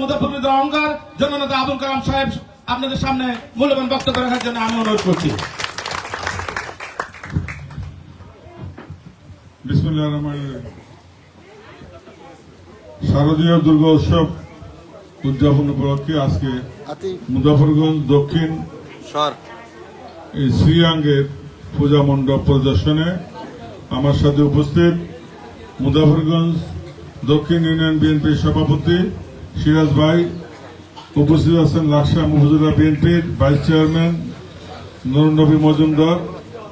মুজাফরুল অহংকার জননেতা আবুল কালাম সাহেব আপনাদের সামনে মূল্যবান বক্তব্য রাখার জন্য আমি অনুরোধ করছি। শারদীয় দুর্গা উৎসব উদযাপন উপলক্ষে আজকে মুজাফরগঞ্জ দক্ষিণ এই শ্রীয়াঙ্গের পূজা মণ্ডপ পরিদর্শনে আমার সাথে উপস্থিত মুজাফরগঞ্জ দক্ষিণ ইউনিয়ন বিএনপির সভাপতি সিরাজ ভাই, উপস্থিত আছেন লাকসাম উপজেলা বিএনপির ভাইস চেয়ারম্যান নুরনবী মজুমদার।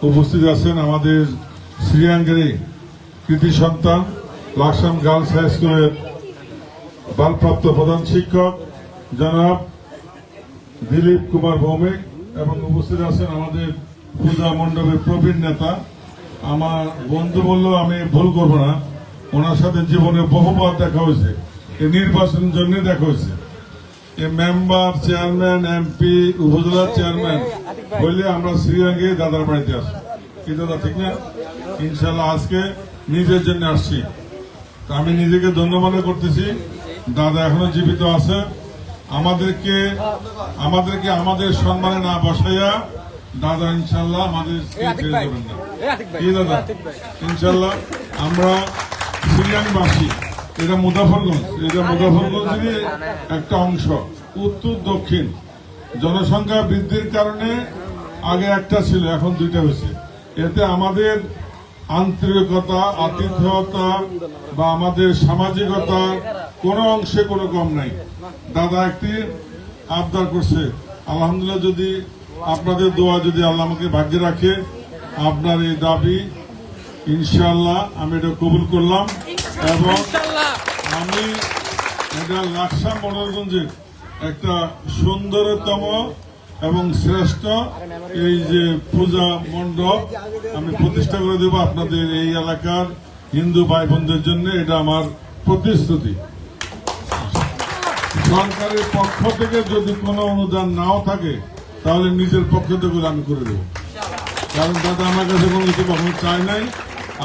উপস্থিত আছেন আমাদের শ্রীয়াঙ্গেরই কৃতি সন্তান, লাকসাম গার্লস হাই স্কুলের বালপ্রাপ্ত প্রধান শিক্ষক, জনাব দিলীপ কুমার ভৌমিক এবং উপস্থিত আছেন আমাদের পূজা মণ্ডপের প্রবীণ নেতা। আমার বন্ধু বললেও আমি ভুল করব না। ওনার সাথে জীবনে বহুবার দেখা হয়েছে। নির্বাচনের জন্য দেখা হয়েছে। এই মেম্বার চেয়ারম্যান এমপি উপজেলা চেয়ারম্যান বললে আমরা শ্রীরঙ্গে দাদার বাড়িতে আসি কি দাদা ঠিক না? ইনশাল্লাহ আজকে নিজের জন্য আসছি। আমি নিজেকে ধন্য মনে করতেছি। দাদা এখনও জীবিত আছে। আমাদেরকে আমাদেরকে আমাদের সম্মানে না বসাইয়া দাদা ইনশাল্লাহ আমাদের কি দাদা? ইনশাল্লাহ আমরা সিরিয়ানবাসী। এটা মুজাফরগঞ্জ এটা মুজাফরগঞ্জেরই একটা অংশ, উত্তর, দক্ষিণ। জনসংখ্যা বৃদ্ধির কারণে আগে একটা ছিল, এখন দুইটা হয়েছে। এতে আমাদের আন্তরিকতা, আতিথ্যতা বা আমাদের সামাজিকতা কোনো অংশে কোনো কম নাই। দাদা একটি আবদার করছে, আলহামদুলিল্লাহ যদি আপনাদের দোয়া যদি আল্লাহ আমাকে ভাগ্যে রাখে, আপনার এই দাবি ইনশাল্লাহ আমি এটা কবুল করলাম এবং আমি এটা লাকসাম মনোরগঞ্জের একটা সুন্দরতম এবং শ্রেষ্ঠ এই যে পূজা মণ্ডপ আমি প্রতিষ্ঠা করে দেব আপনাদের এই এলাকার হিন্দু ভাই বোনদের জন্য। এটা আমার প্রতিশ্রুতি। সরকারের পক্ষ থেকে যদি কোনো অনুদান নাও থাকে, তাহলে নিজের পক্ষ থেকে আমি করে দেবো। কারণ দাদা আমার কাছে কোনো কিছু কখনো চাই নাই।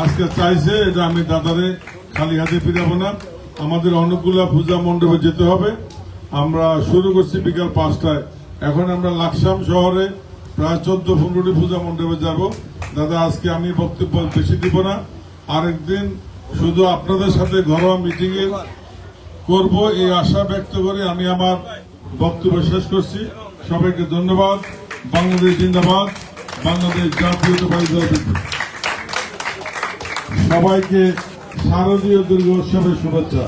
আজকে চাইছে, এটা আমি দাদারে খালি হাতে ফিরাবো না। আমাদের অনেকগুলা পূজা মণ্ডপে যেতে হবে। আমরা শুরু করছি বিকাল পাঁচটায়। এখন আমরা লাকসাম শহরে প্রায় চোদ্দ পনেরোটি পূজা মণ্ডপে যাব। দাদা, আজকে আমি বক্তব্য বেশি দিব না। আরেকদিন শুধু আপনাদের সাথে ঘরোয়া মিটিং এ করব। এই আশা ব্যক্ত করে আমি আমার বক্তব্য শেষ করছি। সবাইকে ধন্যবাদ। বাংলাদেশ জিন্দাবাদ। বাংলাদেশ দল সবাইকে শারদীয় দুর্গোৎসবের শুভেচ্ছা।